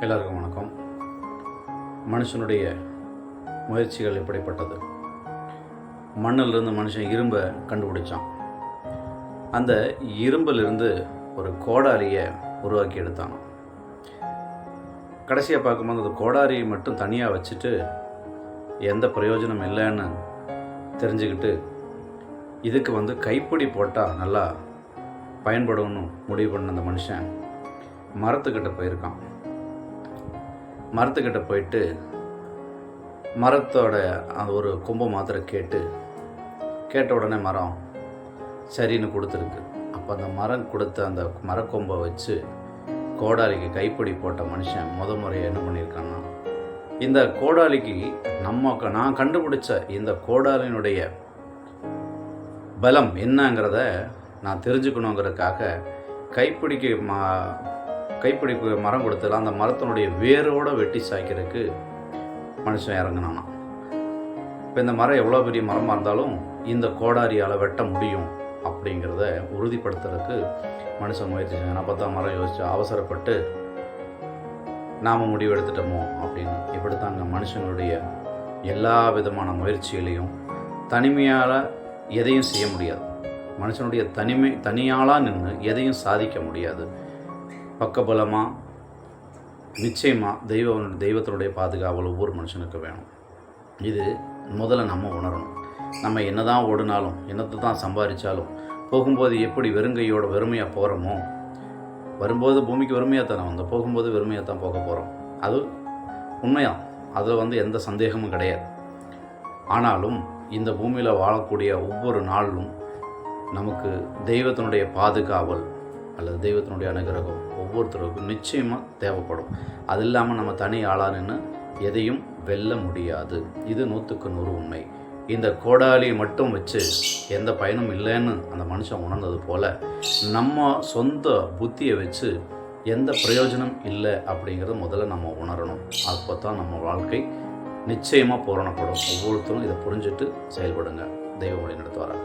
எல்லாருக்கும் வணக்கம். மனுஷனுடைய முயற்சிகள் எப்படிப்பட்டது? மண்ணிலிருந்து மனுஷன் இரும்பை கண்டுபிடிச்சான். அந்த இரும்பிலிருந்து ஒரு கோடாரியை உருவாக்கி எடுத்தான். கடைசியாக பார்க்கும்போது அந்த கோடாரியை மட்டும் தனியாக வச்சுட்டு எந்த பிரயோஜனம் இல்லைன்னு தெரிஞ்சுக்கிட்டு இதுக்கு வந்து கைப்பிடி போட்டால் நல்லா பயன்படும்னு முடிவு பண்ண அந்த மனுஷன் மரத்துக்கிட்ட போயிருக்கான். மரத்துக்கிட்ட போயிட்டு மரத்தோட அந்த ஒரு கொம்பை மாத்திரம் கேட்டு கேட்ட உடனே மரம் சரின்னு கொடுத்துருக்கு. அப்போ அந்த மரம் கொடுத்த அந்த மரக்கொம்பை வச்சு கோடாலிக்கு கைப்பிடி போட்ட மனுஷன் முத முறையாக என்ன பண்ணியிருக்கான்னா இந்த கோடாலிக்கு நம்ம நான் கண்டுபிடிச்ச இந்த கோடாலினுடைய பலம் என்னங்கிறத நான் தெரிஞ்சுக்கணுங்கிறதுக்காக கைப்பிடிக்கு மா கைப்பிடிப்பு மரம் கொடுத்தல அந்த மரத்தினுடைய வேரோட வெட்டி சாய்க்கிறதுக்கு மனுஷன் இறங்கினானா இப்போ இந்த மரம் எவ்வளோ பெரிய மரமாக இருந்தாலும் இந்த கோடாரியால் வெட்ட முடியும் அப்படிங்கிறத உறுதிப்படுத்துறதுக்கு மனுஷன் முயற்சி செஞ்சான். அப்போ தான் மரம் யோசிச்சு அவசரப்பட்டு நாம் முடிவு எடுத்துட்டோமோ அப்படின்னு. இப்படி தாங்க மனுஷனுடைய எல்லா விதமான முயற்சிகளையும் தனிமையால் எதையும் செய்ய முடியாது. மனுஷனுடைய தனிமை தனியாளாக நின்று எதையும் சாதிக்க முடியாது. பக்கபலமாக நிச்சயமாக தெய்வ தெய்வத்தினுடைய பாதுகாவல் ஒவ்வொரு மனுஷனுக்கு வேணும். இது முதல்ல நம்ம உணரணும். நம்ம என்ன தான் ஓடினாலும் என்னத்தை தான் சம்பாதிச்சாலும் போகும்போது எப்படி வெறுங்கையோட வெறுமையாக போகிறோமோ வரும்போது பூமிக்கு வெறுமையாக தானே வந்தோம் போகும்போது வெறுமையாக தான் போக போகிறோம் அது உண்மையாக அதில் வந்து எந்த சந்தேகமும் கிடையாது. ஆனாலும் இந்த பூமியில் வாழக்கூடிய ஒவ்வொரு நாளிலும் நமக்கு தெய்வத்தினுடைய பாதுகாவல் அல்லது தெய்வத்தினுடைய அனுகிரகம் ஒவ்வொருத்தருக்கும் நிச்சயமாக தேவைப்படும். அது இல்லாமல் நம்ம தனி ஆளாக நின்று எதையும் வெல்ல முடியாது. இது நூற்றுக்கு நூறு உண்மை. இந்த கோடாலியை மட்டும் வச்சு எந்த பயனும் இல்லைன்னு அந்த மனுஷன் உணர்ந்தது போல் நம்ம சொந்த புத்தியை வச்சு எந்த பிரயோஜனம் இல்லை அப்படிங்கிறத முதல்ல நம்ம உணரணும். அப்போ தான் நம்ம வாழ்க்கை நிச்சயமாக பூரணப்படும். ஒவ்வொருத்தரும் இதை புரிஞ்சுட்டு செயல்படுங்க. தெய்வ வழி நடத்துவாராக.